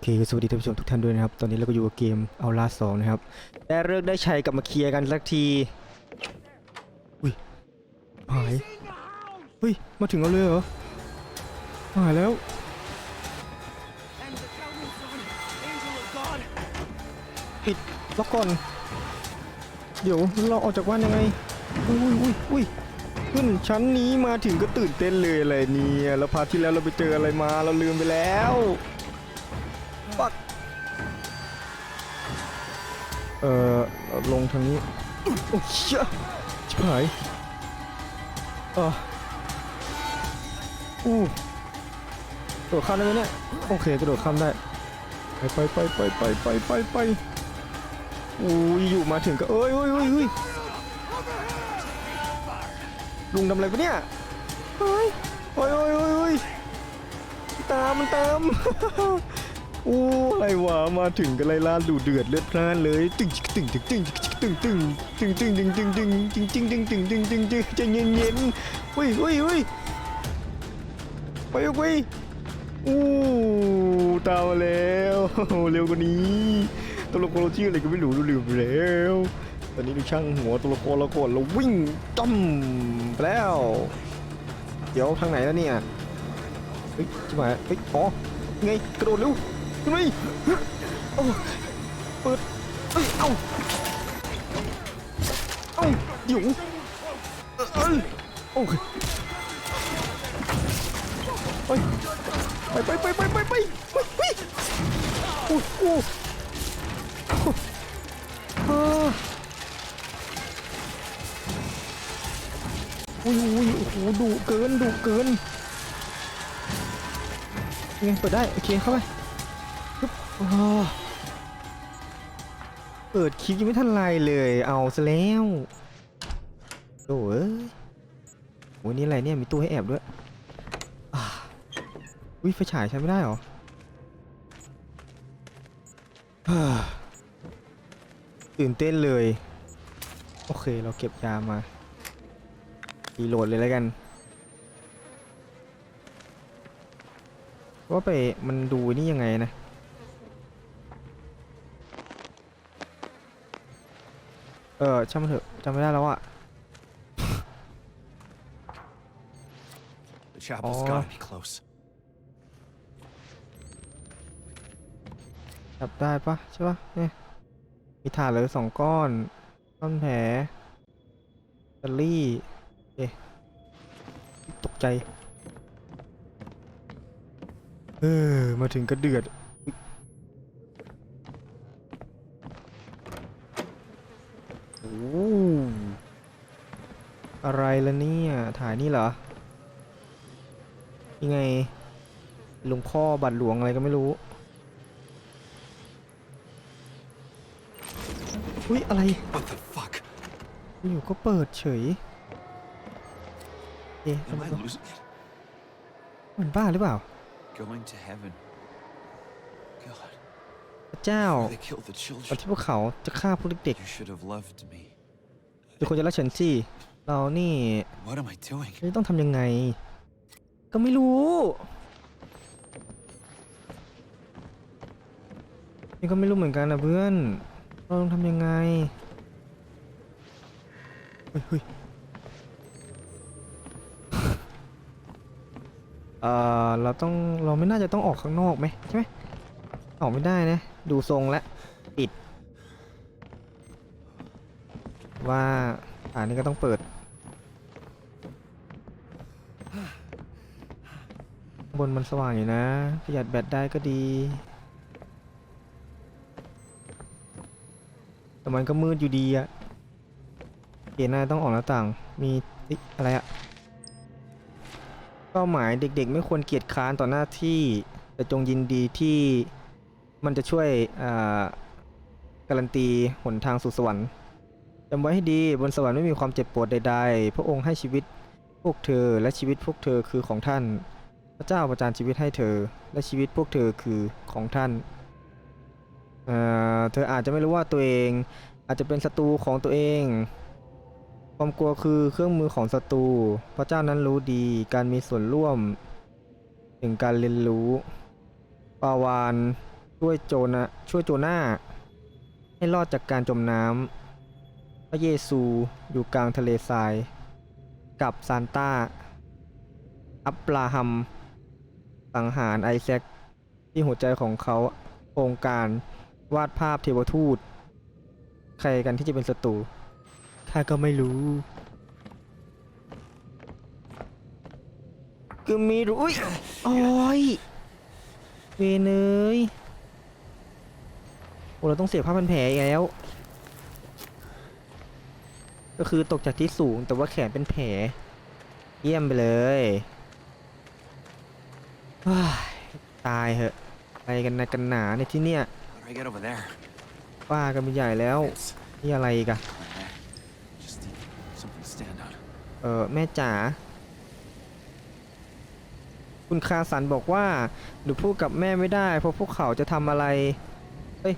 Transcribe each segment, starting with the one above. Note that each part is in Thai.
โอเคสวัสดีท่านผู้ชมทุกท่านด้วยนะครับ ตอนนี้เราก็อยู่กับเกมเอาลาสองนะครับ ได้เลิกได้ชัยกลับมาเคลียร์กันสักที อุ้ย หายเฮ้ย มาถึงเอาเลยเหรอ หายแล้ว ปิดล็อกก่อน เดี๋ยวเราออกจากบ้านยังไง อุ้ยอุ้ยอุ้ยขึ้นชั้นนี้มาถึงก็ตื่นเต้นเลยอะไรเนี่ย แล้วพาที่แล้วเราไปเจออะไรมาเราลืมไปแล้ว เอ่อ ลงทางนี้ โอ้ยชิบหายอะอู้กระโดดข้ามได้ไหมเนี่ย โอเคกระโดดข้ามได้ ไปไปไปไปไปไปไปอู้อยู่มาถึงก็เอ้ยเอ้ยเอ้ยเอ้ยลุงทำอะไรปะเนี่ยเฮ้ยเฮ้ยเฮ้ยเฮ้ยตามมันตาม โอ้อะไรวะมาถึงก็ไลล่าดูเดือดเลือดพล่านเลยตึงตึงตึงตึงตึงตึงตึงตึงตึงตึงตึงตึงตึงตึงตึงตึงตึงตึงใจเย็นเย็นเฮ้ยเฮ้ยเฮ้ยไปไปอู้ตามมาแล้วเร็วกว่านี้ตัวละครชื่ออะไรก็ไม่รู้ลืมไปแล้วตอนนี้ดูช่างหัวตัวละครเราก่อนเราวิ่งจ้ำไปแล้ว เดี๋ยวทางไหนแล้วเนี่ยเฮ้ยจิ๋วเฮ้ยอ๋อไงกระโดดเร็ว ขึ้นไปโอ้เปิดเอ้ยเอ้าเอ้าหยิวเอ้ยโอ้ยไปไปไปไปไปไปไปโอ้โหอุ้ยอุ้ยโอ้โหดุเกินดุเกินยังเปิดได้ โอเคเข้าไป เปิดคลิปยังไม่ทันไรเลย เอาซะแล้วโอ้เอ้ยโอ้ยนี่อะไรเนี่ยมีตู้ให้แอบด้วยอุ้ยไฟฉายใช้ไม่ได้เหรออ่าตื่นเต้นเลย โอเคเราเก็บยามารีโหลดเลยแล้วกันว่าไปมันดูนี่ยังไงนะ เออช่างมันเถอะจำไม่ได้แล้วอะ The chapel's Oh. gotta be close. จับได้ปะใช่ปะเนี่ยมีถ่านเหลยสองก้อนก้อนแผลแบตเตอรี่เอ๊ะตกใจเออมาถึงก็เดือด โอ้อะไรละเนี่ย ถ่ายนี่เหรอ ยังไงหลวงพ่อบัตรหลวงอะไรก็ไม่รู้ อุ้ยอะไร What the fuck? อยู่ก็เปิดเฉย เอ๊ะ Am I losing it? เหมือนบ้าหรือเปล่า Going to heaven. God, พระเจ้า before they killed the ตอน children. ที่พวกเขาจะฆ่าพวกเด็ก You should have loved me. ๆทุกคนจะรักฉันสิเรานี่ What am I doing? จะต้องทำยังไง ก็ไม่รู้ นี่ก็ไม่รู้เหมือนกันนะเพื่อน เราต้องทำยังไง เฮ้ยเฮ้ยเอ่อเราต้อง เราไม่น่าจะต้องออกข้างนอกไหมใช่ไหมออกไม่ได้นะ ดูทรงแล้วปิด ว่า อันนี้ก็ต้องเปิด บนมันสว่างอยู่นะ ประหยัดแบตได้ก็ดี แต่มันก็มืดอยู่ดีอะเกณฑ์น่าต้องออกหน้าต่าง มีอะไรอะเป้าหมายเด็กๆ ไม่ควรเกียจค้านต่อหน้าที่แต่จงยินดีที่มันจะช่วยอ่าการันตีหนทางสู่สวรรค์ จำไว้ให้ดีบนสวรรค์ไม่มีความเจ็บปวดใด ๆ พระองค์ให้ชีวิตพวกเธอและชีวิตพวกเธอคือของท่าน พระเจ้าประทานชีวิตให้เธอ และชีวิตพวกเธอคือของท่านเอ่อเธออาจจะไม่รู้ว่าตัวเองอาจจะเป็นศัตรูของตัวเอง ความกลัวคือเครื่องมือของศัตรูพระเจ้านั้นรู้ดีการมีส่วนร่วม ถึงการเรียนรู้ปาวานช่วยโจนะช่วยโจนาให้รอดจากการจมน้ำ พระเยซูอยู่กลางทะเลทราย กับซานต้า อับราฮัม สังหารไอแซค ที่หัวใจของเขาโครงการวาดภาพเทวทูต ใครกันที่จะเป็นศัตรูข้าก็ไม่รู้ ก็ไม่รู้อุ้ยโอ้ยเวเนยโอ้เราต้องเสียผ้าพันแผลอีกแล้ว ก็คือตกจากที่สูงแต่ว่าแขนเป็นแผล เยี่ยมไปเลยตายเหอะไปกันนะกันหนาในที่เนี่ย How do I get over there? ป้ากันเป็นใหญ่แล้วนี่อะไรกันเออแม่จ๋าคุณคาสันบอกว่าหนูพูดกับแม่ไม่ได้ เพราะพวกเขาจะทำอะไรเอ้ย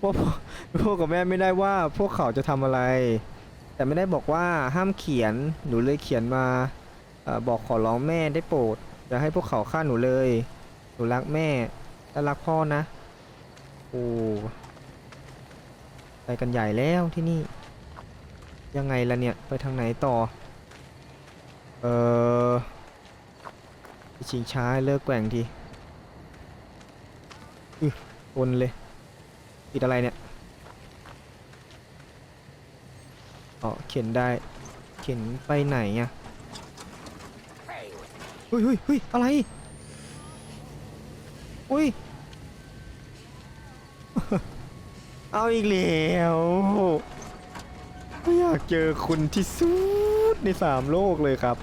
พวกหนู พูดกับแม่ไม่ได้ว่าพวกเขาจะทำอะไร แต่ไม่ได้บอกว่าห้ามเขียนหนูเลยเขียนมาอบอกขอร้องแม่ได้โปรดอย่าให้พวกเขาฆ่าหนูเลย หนูรักแม่และรักพ่อนะโอ้ไปกันใหญ่แล้วที่นี่ ยังไงล่ะเนี่ยไปทางไหนต่อ เออชิงช้าเลิกแกว่งทีอือวนเลยติดอะไรเนี่ย อ๋อเข็นได้ เข็นไปไหนอะเฮ้ยเฮ้ยเฮ้ยอะไรอุ้ย เอาอีกแล้วไม่อยากเจอคุณที่สุดในสามโลกเลยครับ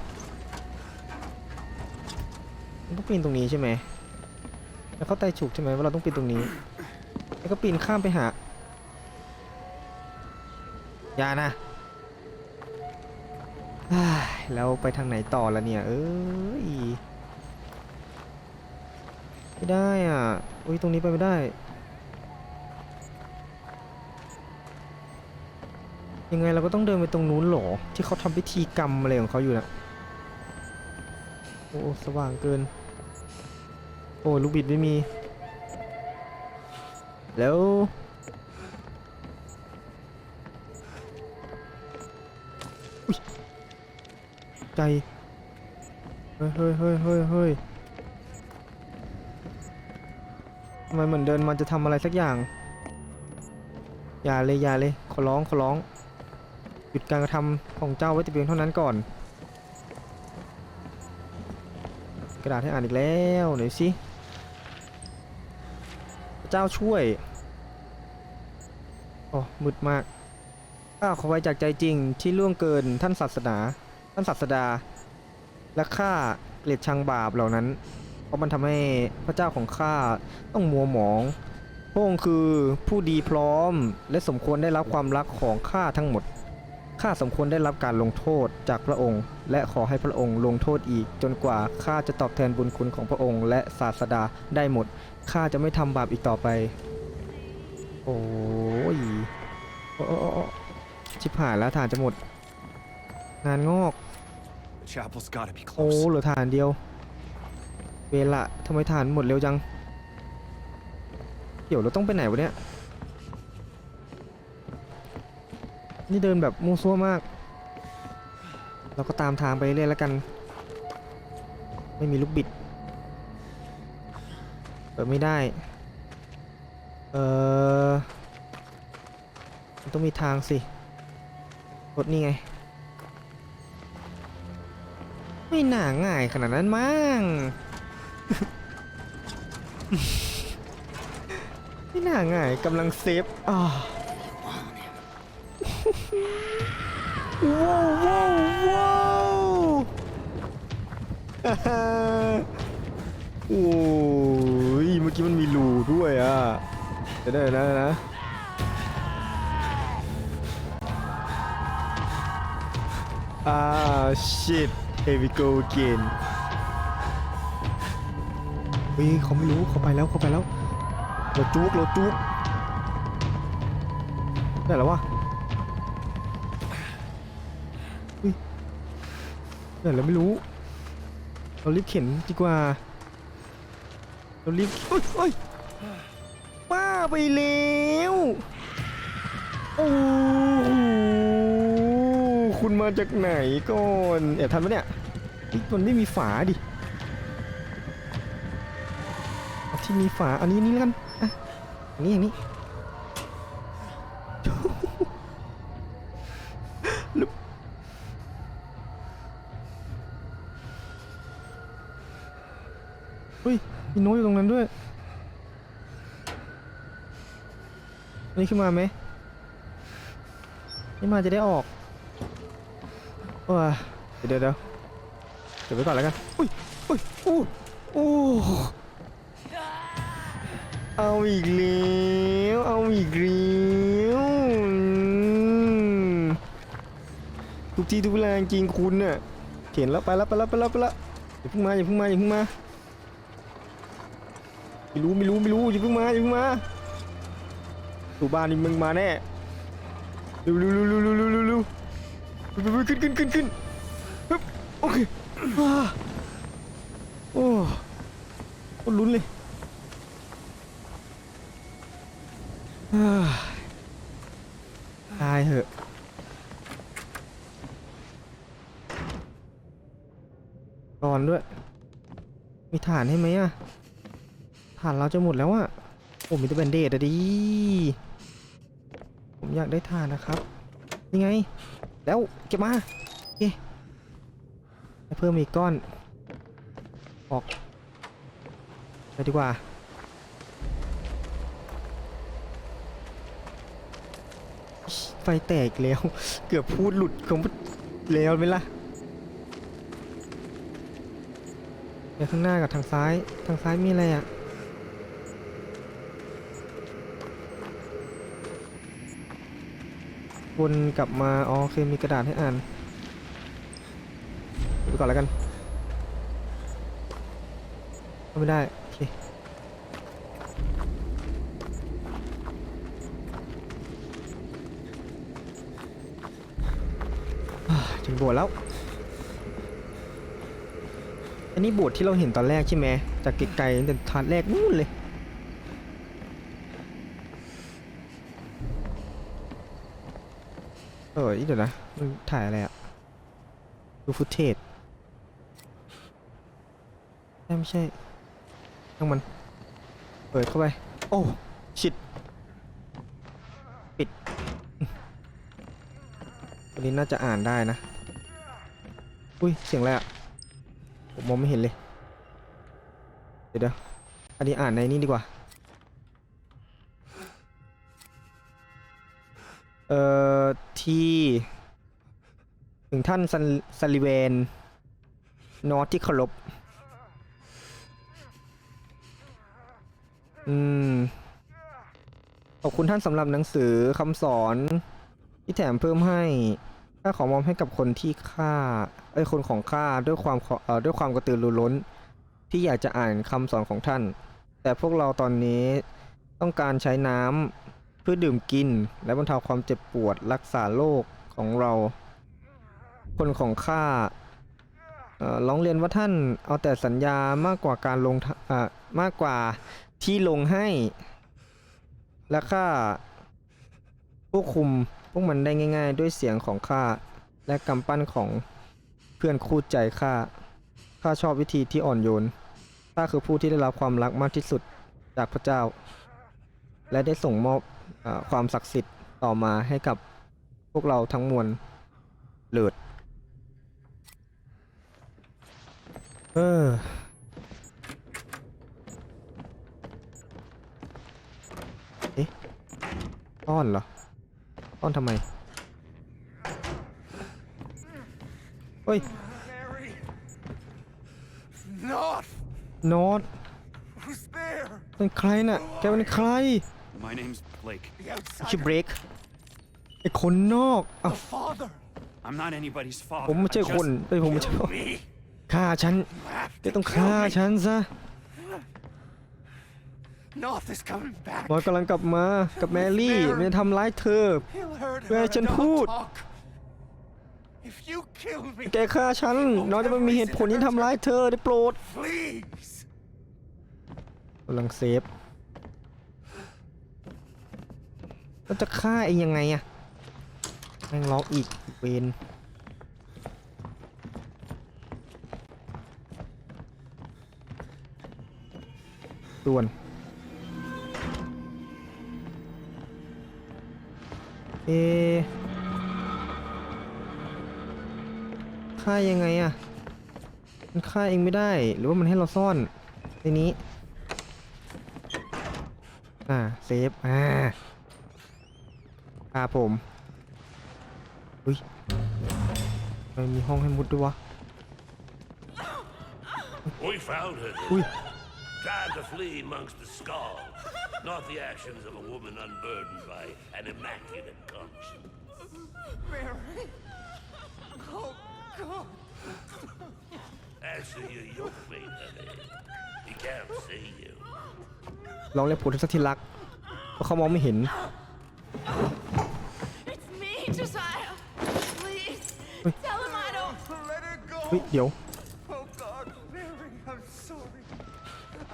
ต้องปีนตรงนี้ใช่ไหม แล้วเข้าใจฉุกใช่ไหมว่าเราต้องปีนตรงนี้ แล้วก็ปีนข้ามไปหา อย่านะ แล้วไปทางไหนต่อละเนี่ย เอ้ยไม่ได้อะอุ้ยตรงนี้ไปไม่ได้ ยังไงเราก็ต้องเดินไปตรงนู้นหรอ ที่เขาทำพิธีกรรมอะไรของเขาอยู่นะโอ้สว่างเกิน โอ้ลูกบิดไม่มี แล้ว ใจเฮ้ยเฮ้ยเฮ้ยเฮ้ยเฮ้ยทำไมเหมือนเดินมันจะทำอะไรสักอย่าง อย่าเลยอย่าเลยขอร้องขอร้อง หยุดการกระทำของเจ้าไว้แต่เพียงเท่านั้นก่อน กระดาษให้อ่านอีกแล้วหน่อยสิเจ้าช่วยโอ้มืดมากข้าขอไว้จากใจจริงที่ล่วงเกินท่านศาสนา ท่านศาสดา และข้าเกลียดชังบาปเหล่านั้น เพราะมันทำให้พระเจ้าของข้าต้องมัวหมองพระองค์คือผู้ดีพร้อมและสมควรได้รับความรักของข้าทั้งหมดข้าสมควรได้รับการลงโทษจากพระองค์ และขอให้พระองค์ลงโทษอีก จนกว่าข้าจะตอบแทนบุญคุณของพระองค์ และศาสดาได้หมดข้าจะไม่ทำบาปอีกต่อไป โอ้ยโอ้ชิบหายแล้วฐานจะหมด งานงอก The chapel's gotta be โอ้ close. เหลือฐานเดียว เวละทำไมฐานหมดเร็วจัง เดี๋ยวเราต้องไปไหนวะเนี่ย นี่เดินแบบมูซั่วมาก เราก็ตามทางไปเรื่อยแล้วกัน ไม่มีลูกบิด เปิดไม่ได้ เออมันต้องมีทางสิรถนี่ไง ไม่น่าง่ายขนาดนั้นมั้ง ไม่น่าง่ายกำลังเซฟอ่าว้าวว้าวว้าวอ่าฮะโอ้ยเมื่อกี้มันมีรูด้วยอะเดี๋ยวนะเดี๋ยวนะเดี๋ยวนะอ่า shit here we go again เฮ้ยเขาไม่รู้เขาไปแล้วเขาไปแล้วเราจุกเราจุกได้แล้ววะเฮ้ยได้แล้วไม่รู้ เรารีบเข็นดีกว่า เรารีบเฮ้ยเฮ้ยป้าไปแล้วโอ้ มาจากไหนก่อนแอบทันปะเนี่ยมันไม่มีฝาดิที่มีฝาอันนี้นี่แล้วกันอะอันนี้อย่างนี้ล้วเฮ้ยมีโน้ตอยู่ตรงนั้นด้วยนนี้ขึ้นมาไหมนี่มาจะได้ออก ว้าเดี๋ยวเดี๋ยวเดี๋ยวเก็บไว้ก่อนแล้วกัน อุ้ยอุ้ยอู้อู้เอาอีกแล้วเอาอีกแล้วทุกที่ทุกเวลาจริงคุณน่ะเขียนแล้วไปแล้วไปแล้วไปแล้วไปแล้วอย่าเพิ่งมาอย่าเพิ่งมาอย่าเพิ่งมาไม่รู้ไม่รู้ไม่รู้อย่าเพิ่งมาอย่าเพิ่งมาสู่บ้านนี่มึงมาแน่เร็วเร็วเร็วเร็วเร็วเร็ว ขึ้นขึ้นขึ้นขึ้นฮึบโอเคโอ้โคตรลุ้นเลยตายเหอะร้อนด้วย มีฐานให้ไหมอะฐานเราจะหมดแล้วอะผมมีแต่แบนเดดอะดิ ผมอยากได้ฐานนะครับนี่ไง แล้วเก็บมาโอเฮ้เพิ่มอีกก้อน ออกไปดีกว่า ไฟแตกแล้ว เกือบพูดหลุดของแล้วไหมล่ะเดี๋ยวข้างหน้ากับทางซ้าย ทางซ้ายมีอะไรอะ วนกลับมา อ๋อโอเคมีกระดาษให้อ่านดูก่อนแล้วกันไม่ได้ โอเค ถึงบสถ์แล้ว อันนี้บสถ์ที่เราเห็นตอนแรกใช่ไหม จากไกลๆตั้งแต่ทานแรกนู่นเลย เออเดี๋ยวนะมันถ่ายอะไรอะดูฟุตเทจใช่ไม่ใช่ต้องมัน เปิดเข้าไป โอ้ ชิด ปิดตัวนี้น่าจะอ่านได้นะ อุ้ย เสียงอะไรอะผมมองไม่เห็นเลย เดี๋ยวอันนี้อ่านในนี้ดีกว่า เอ่อ ที่ ถึงท่านซันซันลิเวนนอตที่เคารพอืม ขอบคุณท่านสำหรับหนังสือคำสอน ที่แถมเพิ่มให้ข้าขอมอบให้กับคนที่ข้าเอ้ยคนของข้าด้วยความเอ่อด้วยความกระตือรือร้น ที่อยากจะอ่านคำสอนของท่าน แต่พวกเราตอนนี้ต้องการใช้น้ำ เพื่อดื่มกิน และบรรเทาความเจ็บปวดรักษาโรคของเรา คนของข้าเอ่อร้องเรียนว่าท่านเอาแต่สัญญามากกว่าการลงท่ามากกว่าที่ลงให้ และข้าควบคุมพวกมันได้ง่าย ๆ ด้วยเสียงของข้าและกำปั้นของเพื่อนคู่ใจข้าข้าชอบวิธีที่อ่อนโยนข้าคือผู้ที่ได้รับความรักมากที่สุดจากพระเจ้า และได้ส่งมอบ ความศักดิ์สิทธิ์ต่อมาให้กับพวกเราทั้งมวลเลิศเออเอ๊ะต้อนเหรอต้อนทำไมเฮ้ย Mary! Not! โน้ต Who's there? เป็นใครน่ะ แกเป็นใคร My name's Blake. The ชื่อ outsider. เบรกไอคนนอกอ้าว The father. I'm not anybody's father. ผมไม่ I ใช่คน just- เอ้ยผมไม่ใช่ Me. ฆ่าฉัน Have แก to ต้อง kill ฆ่า me. ฉันซะ North is coming back. นอตกำลังกลับมากับแมรี่มันจะทำร้ายเธอ He'll hurt Where her can and I'll put? talk. If you kill me, แกฆ่าฉันน้อยจะไม่มีเหตุผลที่ทำร้ายเธอได้โปรด please. กำลังเซฟ แล้วจะฆ่าเองยังไงอะแม่งล็อกอีกเวนด่วนเอฆ่ายังไงอะมันฆ่าเองไม่ได้ หรือว่ามันให้เราซ่อนในนี้ อ่า เซฟ อ่า ครับผมอุ้ยมันมีห้องให้มุดด้วยวะ We found her. did Ui. we? Tried to flee amongst the skulls. Not the actions of a woman unburdened by an immaculate conscience. Mary. Oh, God. Answer your yoke mate, honey. He can't see you. ลองเรียกผมสักทีรักเพราะเขามองไม่เห็น เฮ้ยเดี๋ยว Oh, God. Mary, I'm sorry.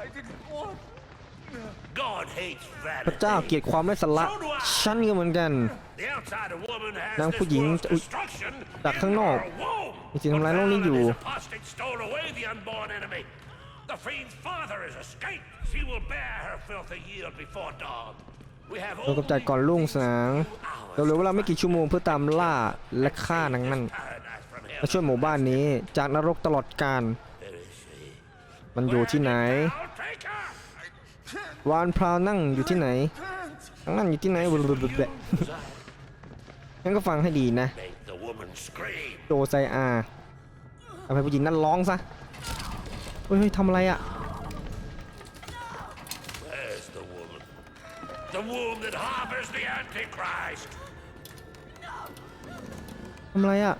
I didn't want. God hates พระเจ้า vanity. เกลียดความไร้สาระฉันก็เหมือนกัน The outsider woman has นาง this ผู้หญิง world's จะอุ๊ย destruction จากข้างนอก in her womb. มีสิ่งทำร้ายโลกนี้อยู่ But Valen and his apostate stole away the unborn enemy. The fiend's father has escaped. She will bear her filthy yield before dawn. We have เรากำจัดก่อนรุ่งสาง เราเหลือเวลาไม่กี่ชั่วโมงเพื่อตามล่าและฆ่านางนั่นและช่วยหมู่บ้านนี้จากนรกตลอดกาลมันอยู่ที่ไหน วานพราวนั่งอยู่ที่ไหนนั่นอยู่ที่ไหนบลบลบลงั้นก็ฟังให้ดีนะโจไซอาทำให้ผู้หญิงนั่นร้องซะเฮ้ยเฮ้ยทำอะไรอะ ทำอะไรอะ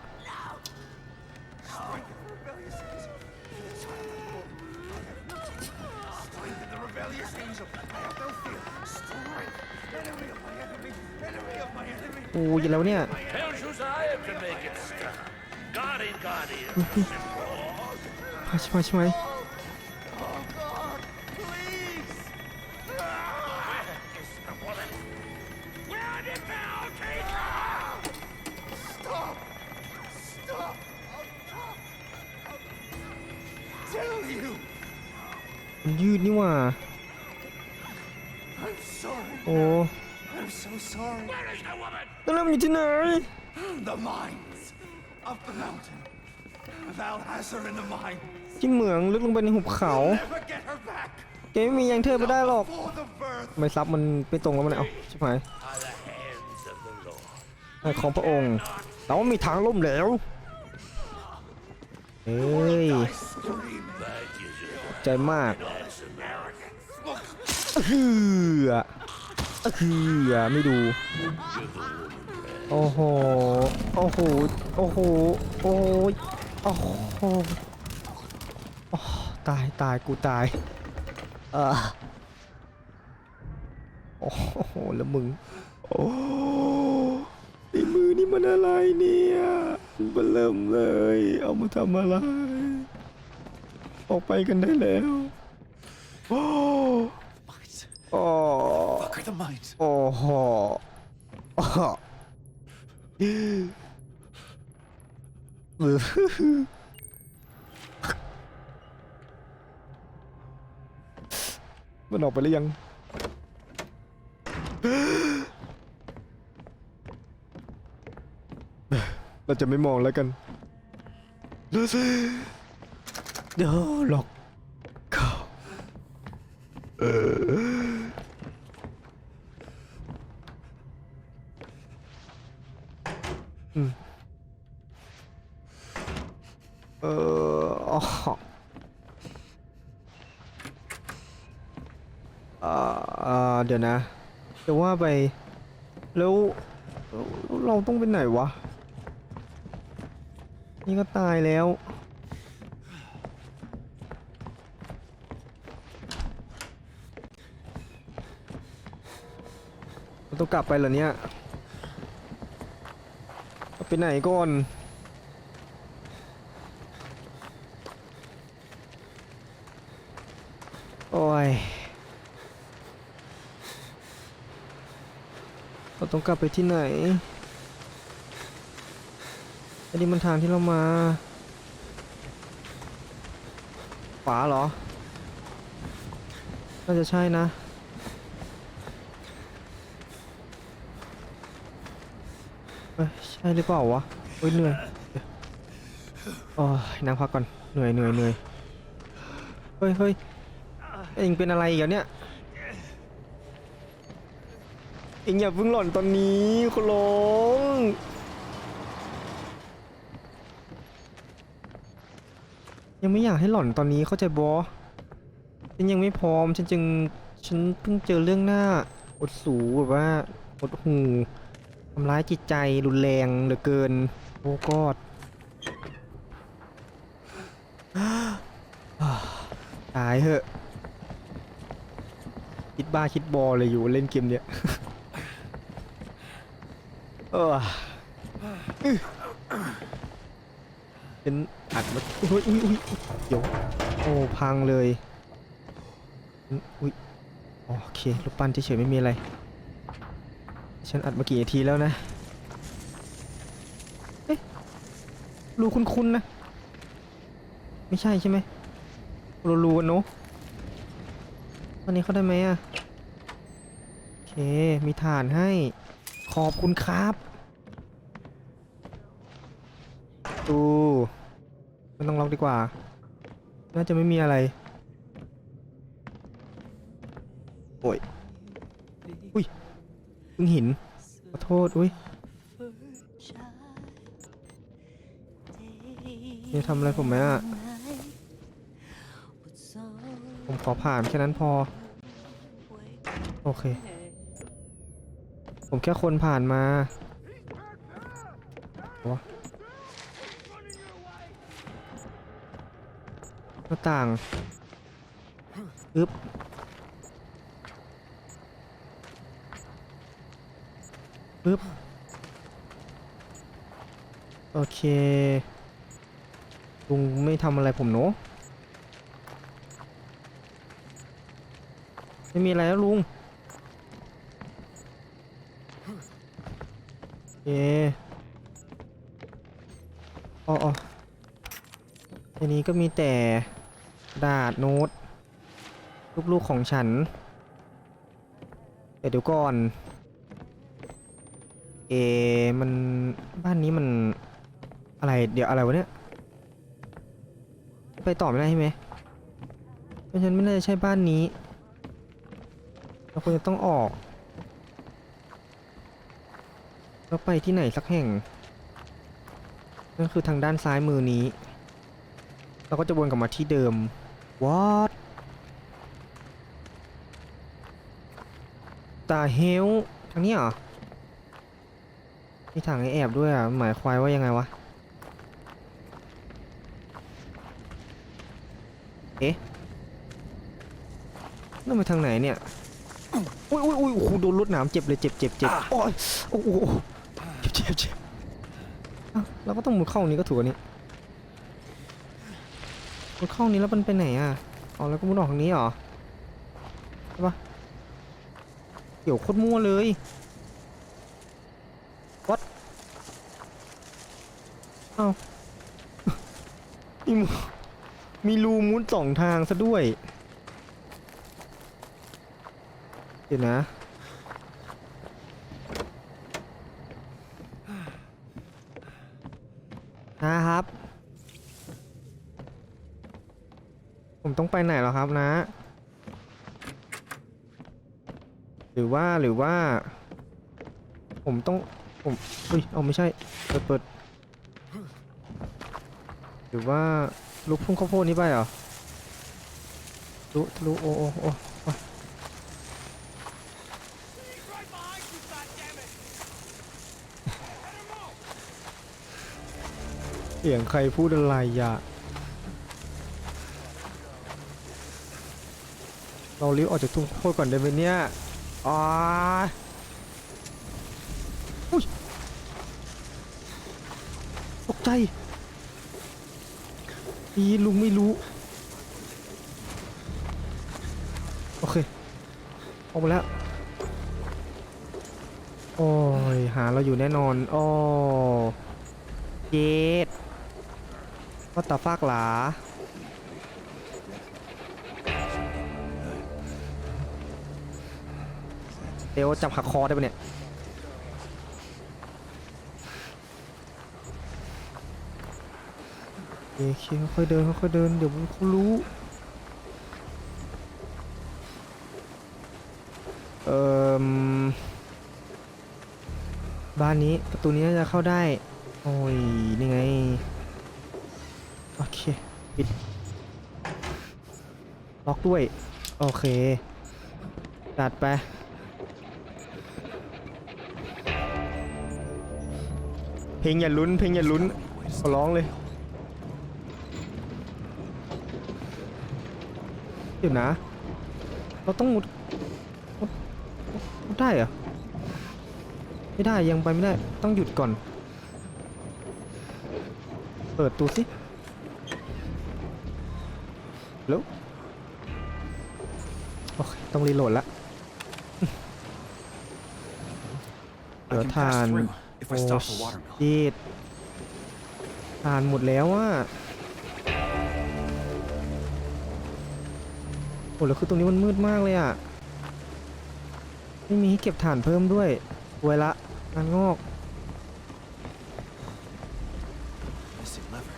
Strengthen the rebellious angel. I have no fear. Strength. Enemy of my enemy. Enemy of my enemy. โอ้ยแล้วเนี่ย Tell Josiah to make it stop. Guardian, guardian. พาใช่ไหมใช่ไหม ยืดนี่หว่า I'm sorry. โอ้ I'm so sorry. Where is the woman? แล้วมันอยู่ที่ไหน The mines. Up the mountain. Thou hast her in the mines. ที่เหมืองลึกลงไปในหุบเขา Never get her back. แกไม่มียังเธอไปได้หรอก For the birth. ไม่ซับมันไปตรงแล้วมันเอาใช่ไหม Are the hands of the Lord. ของพระองค์ เราไม่มีทางล่มเหลวเอ้ย I scream. Thank you, Josiah. ใจมาก That's American. เฮือเฮือไม่ดู โอ้โห โอ้โห โอ้โห โอ้ยโอ้โหตายตายกูตาย เออโอ้โห แล้วมึง โอ้ในมือนี่มันอะไรเนี่ยมันเบลิ่มเลย เอามาทำอะไร ออกไปกันได้แล้ว โอ้ โอ้ Fuck are the mines. โอ้โหโอ้โหมันออกไปหรือยัง เราจะไม่มองแล้วกันเดี๋ยวหลอกเข้าเอ ดี๋ยวนะแต่ว่าไปแล้วแล้วเราต้องไปไหนวะ นี่ก็ตายแล้วเราต้องกลับไปเหรอเนี่ยไปไหนก่อนโอ้ย เรา ต้องกลับไปที่ไหน อันนี้มันทางที่เรามาขวาเหรอ น่าจะใช่นะเอ้ยใช่หรือเปล่าวะโอ้ยเหนื่อยโอ้ยนั่งพักก่อน เหนื่อยเหนื่อยเหนื่อยเฮ้ยเฮ้ยเองเป็นอะไรอีกเนี่ย เองอย่าเพิ่งหล่อนตอนนี้คุณลงยังไม่อยากให้หล่อนตอนนี้เข้าใจบอฉันยังไม่พร้อม ฉันจึง ฉันเพิ่งเจอเรื่องหน้าอดสูแบบว่าอดหูทำร้ายจิตใจรุนแรงเหลือเกิน โอ้กอดตายเหอะ คิดบ้าคิดบอเลยอยู่เล่นเกมเนี้ย เป็นอัดมาอุ้ยอุ้ยอุ้ยเดี๋ยวโอ้พังเลยอุ้ยโอเครูปปั้นเฉยๆไม่มีอะไร ฉันอัดมากี่นาทีแล้วนะเอ๊ะรูคุ้นๆนะ ไม่ใช่ใช่ไหมรูรูๆอะเนอะวันนี้เขาได้ไหมอะโอเค มีฐานให้ ขอบคุณครับ ดูไม่ต้องล็อกดีกว่า น่าจะไม่มีอะไร โอ้ย อุ้ยเพิ่งหิน ขอโทษ อุ้ยนี่ทำอะไรผมไหมอะผมขอผ่านแค่นั้นพอ โอเค ผมแค่คนผ่านมาวะ หน้าต่างอึ๊บอึ๊บ โอเค ลุงไม่ทำอะไรผมเนอะไม่มีอะไรแล้วลุงโอเคอ๋ออ๋อทีนี้ก็มีแต่ ดาดโน้ตลูกๆของฉันเดี๋ยวก่อน เอ มันบ้านนี้มันอะไรเดี๋ยวอะไรวะเนี่ย ไปต่อไม่ได้ใช่ไหมเพราะฉันไม่น่าจะใช่บ้านนี้ เราควรจะต้องออกแล้วไปที่ไหนสักแห่ง นั่นคือทางด้านซ้ายมือนี้ เราก็จะวนกลับมาที่เดิม what ตาเฮลทางนี้เหรอมีทางให้แอบด้วยอะ หมายควายว่ายังไงวะ เอ๊ะนั่นไปทางไหนเนี่ย อุ้ยอุ้ยอุ้ยโอ้โหโดนรถหนามเจ็บเลยเจ็บเจ็บเจ็บโอ้ยโอ้โหเจ็บเจ็บเจ็บอ้าวเราก็ต้องมุดเข้านี้ก็ถูกอันนี้ มุดเข้านี้แล้วมันไปไหนอะอ๋อแล้วก็มุดออกทางนี้เหรอใช่ปะเกี่ยวโคตรมั่วเลย what เอ้ามีมุมีรูมุดสองทางซะด้วย เดี๋ยวนะนะครับ ต้องไปไหนหรอครับนะ หรือว่าหรือว่า ผมต้องผมเฮ้ยเอาไม่ใช่เปิดเปิดหรือว่าลูกพุ่งข้าวโพดนี้ไปเหรอรู้รู้โอ้โอโอโอเสียงใครพูดอะไรอะ เรารีบออกจากทุ่งโพดก่อนได้ไหมเนี่ยอ๋ออุ้ยตกใจอีลุงไม่รู้ โอเค ออกมาแล้ว โอ้ย หาเราอยู่แน่นอน โอ้เย็ดว่าตาฟากหลา เดี๋ยวจับหักคอได้ปะเนี่ย โอเคค่อยๆเดินค่อยๆเดิน เดี๋ยวเขารู้ เอ่อ บ้านนี้ประตูนี้น่าจะเข้าได้ โอ้ย นี่ไง โอเค ปิด ล็อกด้วย โอเค ตัดไป ลงอย่าลุ้น เพลงอย่าลุ้นขอร้องเลยเดี๋ยวนะ เราต้องมุดมุดมุดได้เหรอ ไม่ได้ยังไปไม่ได้ ต้องหยุดก่อน เปิดตูสิแล้วโอเค ต้องรีโหลดละเห I ลือทาน if โอ้ I stop the watermill. ชีดทานหมดแล้วอะโอ้แล้วคือตรงนี้มันมืดมากเลยอะ ไม่มีให้เก็บถ่านเพิ่มด้วยไว้ละงานงอก Missing lever.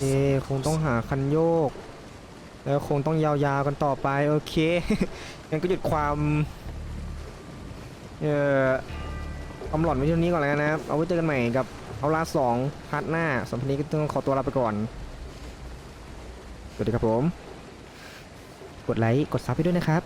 เอคงต้องหาคันโยก แล้วคงต้องยาวๆกันต่อไป โอเค งั้นก็หยุดความ เอ่อ ความหลอนไว้ที่ตรงนี้ก่อนแล้วนะครับ เอาไว้เจอกันใหม่กับเอาลาสองพาร์ทหน้าสำหรับนนี้ก็ต้องขอตัวลาไปก่อน สวัสดีครับผม กดไลค์ กดซับให้ด้วยนะครับ